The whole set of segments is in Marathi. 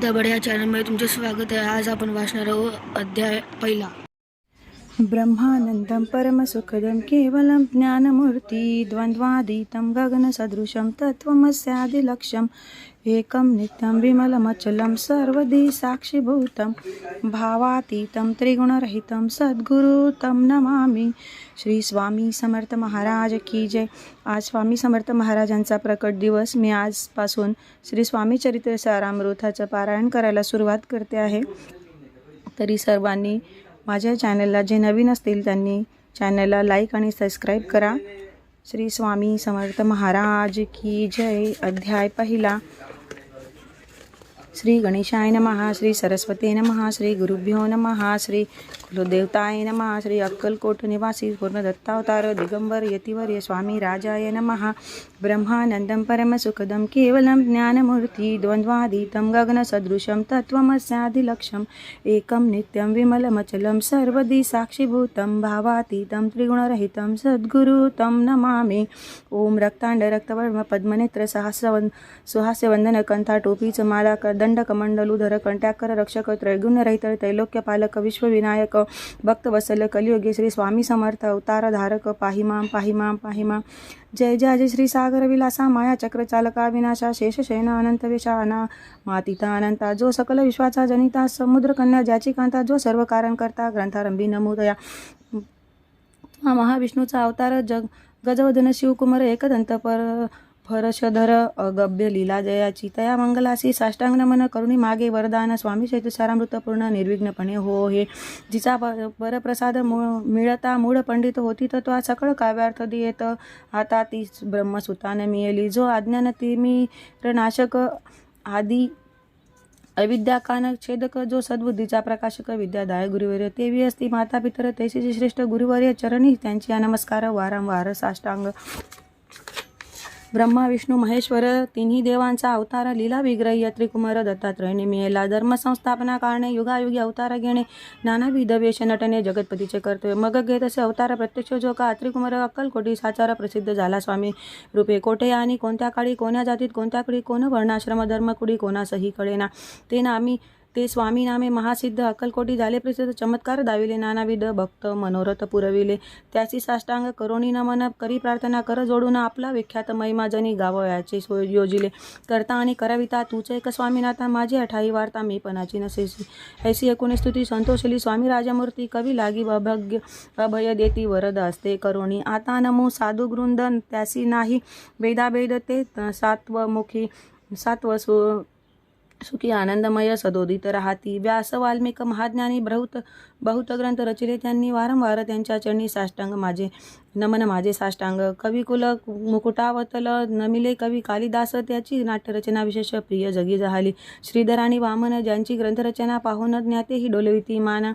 दबड या चॅनलमध्ये तुमचे स्वागत आहे. आज आपण वाचणार आहोत अध्याय पहिला. ब्रह्मानन्दं परमसुखदं केवलं ज्ञानमूर्ति द्वन्द्वातीतं गगनसदृशं तत्त्वमस्यादिलक्ष्यम् एकं नित्यं विमलमचलं सर्वदी साक्षिभूतं भावातीतं त्रिगुणरहितं सद्गुरु तं नमामी। श्री स्वामी समर्थ महाराज की जय। आज स्वामी समर्थ महाराजांचा प्रकट दिवस मी आजपासून श्री स्वामी चरित्र सारामृथाचं पारायण करायला सुरुवात करते आहे। तरी सर्वांनी माझ्या चॅनलला जे नवीन असतील त्यांनी चॅनलला लाईक आणि सबस्क्राईब करा। श्री स्वामी समर्थ महाराज की जय। अध्याय पहिला। श्री गणेशाय नमः श्री सरस्वती नमः श्री गुरुभ्यो नमहा श्री कुलदेवताय नमः श्री अक्कलकोट निवासी पूर्णदत्तावतार दिगंबर यतिवर्य स्वामी राजाय नमः। ब्रह्मानन्दं परमसुखदं केवलं ज्ञानमूर्ति द्वन्द्वादितं गगनसदृशं तत्त्वमस्यादिलक्ष्यम् एकं नित्यं विमलमचलं सर्वदि साक्षिभूतं भावातीतं त्रिगुणरहितं सद्गुरु तं नमामि। ॐ रक्तांड रक्तवर्म पद्मनेत्र सहस्रवन् सुहास्यवंदन कंथा टोपीचं माला क दंडकमंडलुधर कंट्याकर रक्षक त्रैगुण्यरहित त्रैलोक्यपालक विश्वविनायक भक्तवत्सल कलियुगे श्री स्वामी समर्थ अवतारधारक पाहिमाम पाहिमाम पाहिमाम जय जय जय श्री सागर विलासा माया चक्र चालका विनाशा शेषशयन अनंत विषाना मातिता अनंता जो सकल विश्वाचा जनिता समुद्र कन्या ज्याची कांता जो सर्व कारण करता ग्रंथारंभी नमोदया हा महाविष्णूचा अवतार जग गजवदन शिवकुमार एकदंत पर फरशधर अगभ्य लीला जयाची तया मंगलासी साष्टांग नमन करुणी मागे वरदान स्वामी चैत्र निर्विघ्नपणे हो हे जिचा प- परप्रसाद मिळता मूळ पंडित होती तर तो सकळ काव्यार्थ देत आता ती ब्रह्मसुतान मिळेली जो आज्ञान तिमिर नाशक आदी अविद्याकान छेदक जो सद्बुद्धीचा प्रकाशक विद्यादाय गुरुवर्य तेवी असती माता पितर तैसीचे श्रेष्ठ गुरुवर्य चरणी त्यांची नमस्कार वारंवार साष्टांग. ब्रह्मा विष्णू महेश्वर तिन्ही देवांचा अवतार लीला विग्रही त्रिकुमार दत्तात्रयने मिळेला धर्मसंस्थापना कारणे युगायुगी अवतार घेणे नानाविध वेश नटने जगतपतीचे कर्तव्य मग घेत असे अवतार प्रत्यक्ष जो का त्रिकुमार अक्कलकोटी साचारा प्रसिद्ध झाला स्वामी रूपे कोठे आणि कोणत्या काळी कोण्या जातीत कोणत्या कोण वर्णाश्रम धर्मकुडी कोणासही कळेना. ते ना आम्ही ते स्वामी नामे महासिद्ध अक्कलकोटी झाले. प्रसिद्ध चमत्कार दाविले. नानाविध भक्त मनोरथ पुरविले. त्याची साष्टांग करोणी नमन करी प्रार्थना कर जोडून आपला विख्यात महिमा जनी गावयाचे सोय योजिले. करता आणि करविता तूच एक स्वामीनाथा माझी अठाई वार्ता मी पणाची नसेसी. ऐसी एकोणीस स्तुती संतोषली. स्वामी राजमूर्ती कवी लागी अभग्य अभय देती वरद असते करोणी आता नमो साधू गृंदन त्यासी नाही. वेदाभेद ते सात्वमुखी सात्व सु सुखी आनंदमय सदोदित राहती. व्यास वाल्मिक महाज्ञानी बहुत बहुत ग्रंथ रचिले त्यांनी वारंवार त्यांच्या चरणी साष्टांग माझे नमन माझे साष्टांग. कविकुल मुकुटावतल नमिले कवी कालिदास त्याची नाट्यरचना विशेष प्रिय जगी जहाली. श्रीधर आणि वामन ज्यांची ग्रंथरचना पाहून ज्ञाते ही डोलविती मान.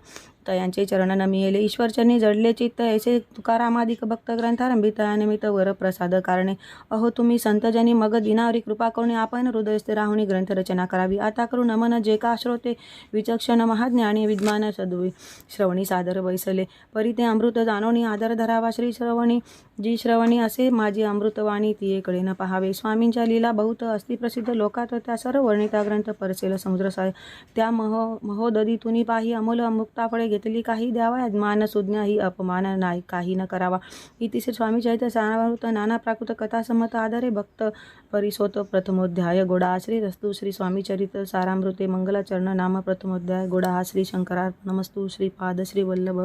यांचे चरण नमियेले ईश्वरचरणी जडले चित्त ऐसे तुकारामादिक भक्त ग्रंथारंभित निमित्त वर प्रसाद कारणे. अहो तुम्ही संतजनी मग दिनावरी कृपा करून आपण हृदयस्थ राहुनी ग्रंथरचना करावी. आता करू नमन जे का श्रोते विचक्षण महाज्ञानी विद्वान सद्वी श्रवणी सादर बैसले परी ते अमृत जाणवणी आदर धरावा श्री श्रवणी. जी श्रवणी असे माझी अमृतवाणी तियेकडे न पहावे. स्वामींच्या लीला बहुत अस्थिप्रसिद्ध लोकात त्या सर्व वर्णिता ग्रंथ परसेल समुद्रसाय त्या महो महोदधीतुनी पाही अमोल मुक्ताफळे घेतली काही द्यावा. मान सुज्ञा ही अपमान नाही काही न करावा. इतिश्री स्वामी चैत्य सानावृत नाना प्राकृत कथासमत आदरे आधारे भक्त परिसोत प्रथमोध्याय गोडा श्री रस्तु श्री स्वामी चरित्र सारामृते मंगलाचरण नाम प्रथमोध्याय गोडा श्री शंकरार्पणमस्तु श्रीपाद श्री वल्लभ